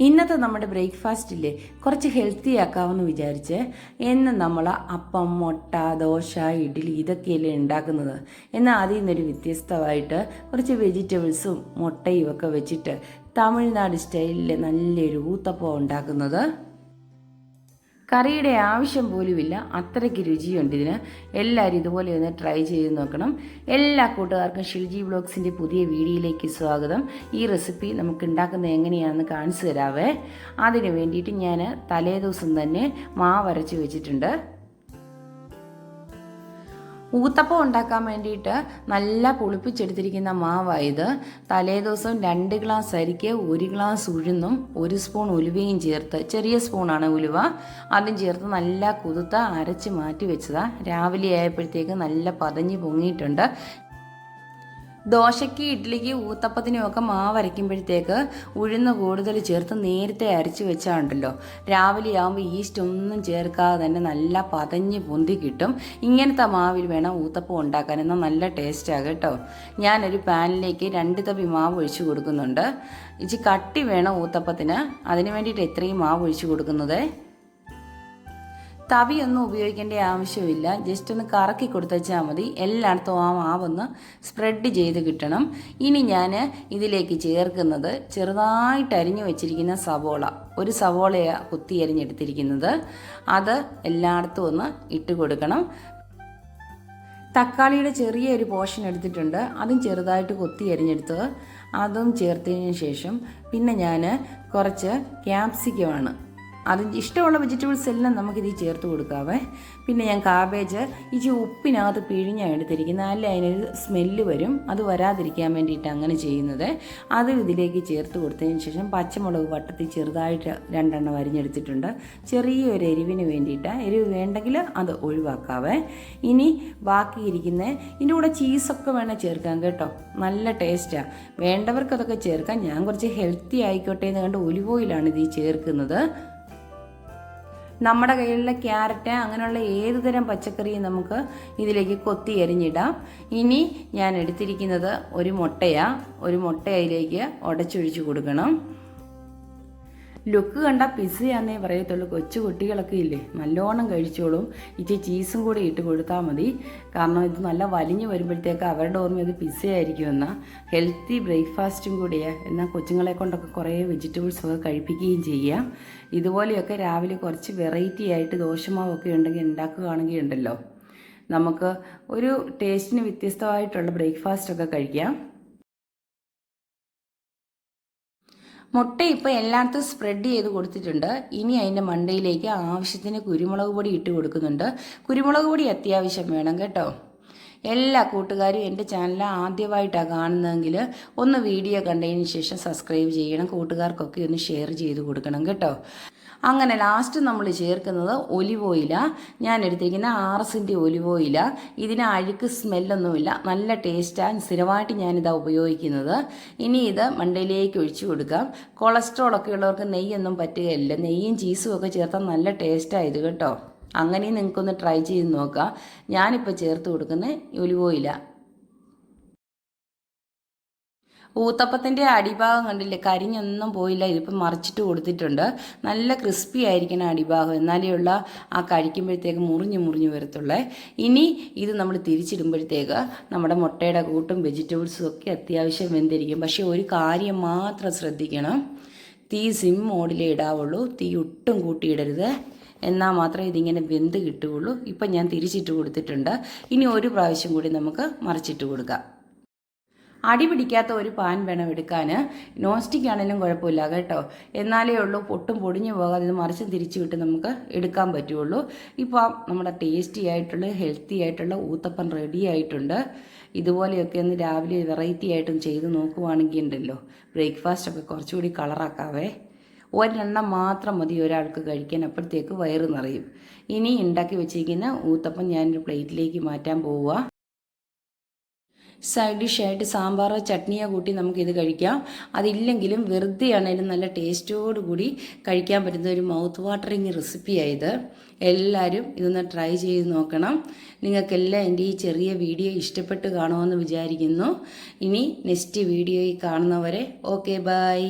ഇന്നത്തെ നമ്മുടെ ബ്രേക്ക്ഫാസ്റ്റില്ലേ കുറച്ച് ഹെൽത്തി ആക്കാമെന്ന് വിചാരിച്ച് എന്ന് നമ്മൾ അപ്പം മുട്ട ദോശ ഇഡ്ഡലി ഇതൊക്കെയല്ലേ ഉണ്ടാക്കുന്നത്. എന്നാൽ അതിൽ നിന്നൊരു വ്യത്യസ്തമായിട്ട് കുറച്ച് വെജിറ്റബിൾസും മുട്ടയും ഒക്കെ വെച്ചിട്ട് തമിഴ്നാട് സ്റ്റൈലിൽ നല്ലൊരു ഊത്തപ്പം ഉണ്ടാക്കുന്നത് കറിയുടെ ആവശ്യം പോലുമില്ല. അത്രയ്ക്ക് രുചിയുണ്ട് ഇതിന്. എല്ലാവരും ഇതുപോലെ ഒന്ന് ട്രൈ ചെയ്ത് നോക്കണം. എല്ലാ കൂട്ടുകാർക്കും ഷിൽജി ബ്ലോഗ്സിന്റെ പുതിയ വീഡിയോയിലേക്ക് സ്വാഗതം. ഈ റെസിപ്പി നമുക്ക് ഉണ്ടാക്കുന്നത് എങ്ങനെയാണെന്ന് കാണിച്ചു തരാവേ. അതിന് വേണ്ടിയിട്ട് ഞാൻ തലേദിവസം തന്നെ മാവരച്ച് വെച്ചിട്ടുണ്ട്. ഊത്തപ്പം ഉണ്ടാക്കാൻ വേണ്ടിയിട്ട് നല്ല പുളിപ്പിച്ചെടുത്തിരിക്കുന്ന മാവായത് തലേദിവസം രണ്ട് ഗ്ലാസ് അരിക്ക് ഒരു ഗ്ലാസ് ഉഴുന്നും ഒരു സ്പൂൺ ഉലുവയും ചേർത്ത് ചെറിയ സ്പൂണാണ് ഉലുവ. അതും ചേർത്ത് നല്ല കുതിർത്ത് അരച്ച് മാറ്റി വെച്ചതാണ് രാവിലെ ആയപ്പോഴത്തേക്ക് നല്ല പതഞ്ഞ് പൊങ്ങിയിട്ടുണ്ട്. ദോശയ്ക്ക് ഇഡ്ഡലിക്ക് ഊത്തപ്പത്തിനുമൊക്കെ മാവ് അരയ്ക്കുമ്പോഴത്തേക്ക് ഉഴുന്ന് കൂടുതൽ ചേർത്ത് നേരത്തെ അരച്ച് വെച്ചാണ്ടല്ലോ രാവിലെ ആകുമ്പോൾ ഈസ്റ്റ് ഒന്നും ചേർക്കാതെ തന്നെ നല്ല പതഞ്ഞ് പൊന്തി കിട്ടും. ഇങ്ങനത്തെ മാവിൽ വേണം ഊത്തപ്പം ഉണ്ടാക്കാൻ. എന്നാൽ നല്ല ടേസ്റ്റാണ് കേട്ടോ. ഞാനൊരു പാനിലേക്ക് രണ്ട് തപ്പി മാവ് ഒഴിച്ചു കൊടുക്കുന്നുണ്ട്. ഇച്ചി കട്ടി വേണം ഊത്തപ്പത്തിന്. അതിന് വേണ്ടിയിട്ട് എത്രയും മാവ് ഒഴിച്ചു കൊടുക്കുന്നത്. തവിയൊന്നും ഉപയോഗിക്കേണ്ട ആവശ്യമില്ല. ജസ്റ്റ് ഒന്ന് കറക്കി കൊടുത്തച്ചാൽ മതി. എല്ലായിടത്തും ആ മാവൊന്ന് സ്പ്രെഡ് ചെയ്ത് കിട്ടണം. ഇനി ഞാൻ ഇതിലേക്ക് ചേർക്കുന്നത് ചെറുതായിട്ട് അരിഞ്ഞു വെച്ചിരിക്കുന്ന സവോള. ഒരു സവോളയാണ് കുത്തി അരിഞ്ഞെടുത്തിരിക്കുന്നത്. അത് എല്ലായിടത്തും ഒന്ന് ഇട്ട് കൊടുക്കണം. തക്കാളിയുടെ ചെറിയൊരു പോർഷൻ എടുത്തിട്ടുണ്ട്. അതും ചെറുതായിട്ട് കൊത്തി അരിഞ്ഞെടുത്ത് അതും ചേർത്തതിന് ശേഷം പിന്നെ ഞാൻ കുറച്ച് ക്യാപ്സിക്കമാണ് അത് ഇഷ്ടമുള്ള വെജിറ്റബിൾസ് എല്ലാം നമുക്കിത് ചേർത്ത് കൊടുക്കാവേ. പിന്നെ ഞാൻ കാബേജ് ഇച്ചി ഉപ്പിനകത്ത് പിഴിഞ്ഞാണ് എടുത്തിരിക്കുന്നത്. അല്ലെ അതിനൊരു സ്മെല്ല് വരും. അത് വരാതിരിക്കാൻ വേണ്ടിയിട്ട് അങ്ങനെ ചെയ്യുന്നത്. അത് ഇതിലേക്ക് ചേർത്ത് കൊടുത്തതിന് ശേഷം പച്ചമുളക് വട്ടത്തിൽ ചെറുതായിട്ട് രണ്ടെണ്ണം അരിഞ്ഞെടുത്തിട്ടുണ്ട്. ചെറിയൊരു എരിവിന് വേണ്ടിയിട്ട് എരിവ് വേണ്ടെങ്കിൽ അത് ഒഴിവാക്കാവേ. ഇനി ബാക്കി ഇരിക്കുന്ന ഇതിന്റെ കൂടെ ചീസൊക്കെ വേണേൽ ചേർക്കാം കേട്ടോ. നല്ല ടേസ്റ്റാണ് വേണ്ടവർക്കതൊക്കെ ചേർക്കാം. ഞാൻ കുറച്ച് ഹെൽത്തി ആയിക്കോട്ടെ എന്ന് കണ്ട് ഒലിവ് ഓയിലാണ് ഇത് ചേർക്കുന്നത്. നമ്മുടെ കയ്യിലുള്ള ക്യാരറ്റ് അങ്ങനെയുള്ള ഏത് തരം പച്ചക്കറിയും നമുക്ക് ഇതിലേക്ക് കൊത്തി എരിഞ്ഞിടാം ഇനി ഞാൻ എടുത്തിരിക്കുന്നത് ഒരു മുട്ടയാണ് ഒരു മുട്ടയിലേക്ക് ഉടച്ചൊഴിച്ച് കൊടുക്കണം. ലുക്ക് കണ്ട പിസയാന്നേ പറയത്തുള്ളൂ. കൊച്ചു കുട്ടികളൊക്കെ ഇല്ലേ? നല്ലോണം കഴിച്ചോളും. ഇച്ചിരി ചീസും കൂടി ഇട്ട് കൊടുത്താൽ മതി. കാരണം ഇത് നല്ല വലിഞ്ഞു വരുമ്പോഴത്തേക്ക് അവരുടെ ഓർമ്മ ഇത് പിസയായിരിക്കും എന്നാൽ ഹെൽത്തി ബ്രേക്ക്ഫാസ്റ്റും കൂടിയാണ് എന്നാൽ കൊച്ചുങ്ങളെ കൊണ്ടൊക്കെ കുറേ വെജിറ്റബിൾസ് ഒക്കെ കഴിപ്പിക്കുകയും ചെയ്യാം. ഇതുപോലെയൊക്കെ രാവിലെ കുറച്ച് വെറൈറ്റി ആയിട്ട് ദോശമാവൊക്കെ ഉണ്ടെങ്കിൽ ഉണ്ടാക്കുകയാണെങ്കിൽ ഉണ്ടല്ലോ. നമുക്ക് ഒരു ടേസ്റ്റിന് വ്യത്യസ്തമായിട്ടുള്ള ബ്രേക്ക്ഫാസ്റ്റൊക്കെ കഴിക്കാം. മുട്ട ഇപ്പോൾ എല്ലായിടത്തും സ്പ്രെഡ് ചെയ്ത് കൊടുത്തിട്ടുണ്ട്. ഇനി അതിന്റെ മണ്ടയിലേക്ക് ആവശ്യത്തിന് കുരുമുളക് പൊടി ഇട്ട് കൊടുക്കുന്നുണ്ട്. കുരുമുളക് പൊടി അത്യാവശ്യം വേണം കേട്ടോ. എല്ലാ കൂട്ടുകാരും എന്റെ ചാനൽ ആദ്യമായിട്ടാണ് കാണുന്നതെങ്കിൽ ഒന്ന് വീഡിയോ കണ്ടതിന് ശേഷം സബ്സ്ക്രൈബ് ചെയ്യണം. കൂട്ടുകാർക്കൊക്കെ ഒന്ന് ഷെയർ ചെയ്ത് കൊടുക്കണം കേട്ടോ. അങ്ങനെ ലാസ്റ്റ് നമ്മൾ ചേർക്കുന്നത് ഒലിവ് ഓയില ഞാൻ എടുത്തിരിക്കുന്ന ആർ എസിന്റെ ഒലിവ് ഓയിലാണ് ഇതിന് അഴുക്ക് സ്മെല്ലൊന്നുമില്ല നല്ല ടേസ്റ്റാണ് സ്ഥിരമായിട്ട് ഞാനിതാ ഉപയോഗിക്കുന്നത്. ഇനി ഇത് മണ്ടയിലേക്ക് ഒഴിച്ചു കൊടുക്കാം. കൊളസ്ട്രോൾ ഒക്കെ ഉള്ളവർക്ക് നെയ്യൊന്നും പറ്റുകയില്ല. നെയ്യും ചീസും ഒക്കെ ചേർത്താൽ നല്ല ടേസ്റ്റാണ് ഇത് കേട്ടോ. അങ്ങനെയും നിങ്ങൾക്കൊന്ന് ട്രൈ ചെയ്ത് നോക്കാം. ഞാനിപ്പോൾ ചേർത്ത് കൊടുക്കുന്നത് ഒലിവ് ഓയിലാണ് ഊത്തപ്പത്തിന്റെ അടിഭാഗം കണ്ടില്ലേ? കരിഞ്ഞൊന്നും പോയില്ല. ഇതിപ്പോൾ മറിച്ചിട്ട് കൊടുത്തിട്ടുണ്ട്. നല്ല ക്രിസ്പി ആയിരിക്കണം അടിഭാഗം. എന്നാലേ ഉള്ള ആ കഴിക്കുമ്പോഴത്തേക്ക് മുറിഞ്ഞ് മുറിഞ്ഞ് വരത്തുള്ളേ. ഇനി ഇത് നമ്മൾ തിരിച്ചിടുമ്പോഴത്തേക്ക് നമ്മുടെ മുട്ടയുടെ കൂട്ടും വെജിറ്റബിൾസും ഒക്കെ അത്യാവശ്യം വെന്തിരിക്കും. പക്ഷേ ഒരു കാര്യം മാത്രം ശ്രദ്ധിക്കണം. തീ സിം മോഡിലേ ഇടാവുള്ളൂ. തീ ഒട്ടും കൂട്ടിയിടരുത് എന്നാൽ മാത്രമേ ഇതിങ്ങനെ വെന്ത് കിട്ടുകയുള്ളൂ. ഇപ്പം ഞാൻ തിരിച്ചിട്ട് കൊടുത്തിട്ടുണ്ട്. ഇനി ഒരു പ്രാവശ്യം കൂടി നമുക്ക് മറിച്ചിട്ട് കൊടുക്കാം. അടി പിടിക്കാത്ത ഒരു പാൻ വേണം എടുക്കാൻ. നോൺ സ്റ്റിക്ക് ആണെങ്കിലും കുഴപ്പമില്ല കേട്ടോ. എന്നാലേ ഉള്ളൂ പൊട്ടും പൊടിഞ്ഞു പോകാതെ ഇത് മറിച്ചും തിരിച്ചു വിട്ട് നമുക്ക് എടുക്കാൻ പറ്റുള്ളൂ. ഇപ്പോൾ നമ്മുടെ ടേസ്റ്റി ആയിട്ടുള്ള ഹെൽത്തി ആയിട്ടുള്ള ഊത്തപ്പം റെഡി ആയിട്ടുണ്ട്. ഇതുപോലെയൊക്കെ ഒന്ന് രാവിലെ വെറൈറ്റി ആയിട്ടും ചെയ്ത് നോക്കുവാണെങ്കിൽ ഉണ്ടല്ലോ. ബ്രേക്ക്ഫാസ്റ്റ് ഒക്കെ കുറച്ചുകൂടി കളറാക്കാവേ ഒരെണ്ണം മാത്രം മതി ഒരാൾക്ക് കഴിക്കാൻ. അപ്പോഴത്തേക്ക് വയറ് നിറയും. ഇനി ഉണ്ടാക്കി വെച്ചിരിക്കുന്ന ഊത്തപ്പം ഞാനൊരു പ്ലേറ്റിലേക്ക് മാറ്റാൻ പോവുക. സൈഡ് ഡിഷായിട്ട് സാമ്പാറോ ചട്നിയോ കൂട്ടി നമുക്കിത് കഴിക്കാം. അതില്ലെങ്കിലും വെറുതെ ആണെങ്കിലും നല്ല ടേസ്റ്റോടു കൂടി കഴിക്കാൻ പറ്റുന്ന ഒരു മൗത്ത് വാട്ടറിങ് റെസിപ്പിയായത് എല്ലാവരും ഇതൊന്ന് ട്രൈ ചെയ്ത് നോക്കണം. നിങ്ങൾക്കെല്ലാം എന്റെ ഈ ചെറിയ വീഡിയോ ഇഷ്ടപ്പെട്ട് കാണുമെന്ന് വിചാരിക്കുന്നു. ഇനി നെക്സ്റ്റ് വീഡിയോയിൽ കാണുന്നവരെ ഓക്കെ ബായ്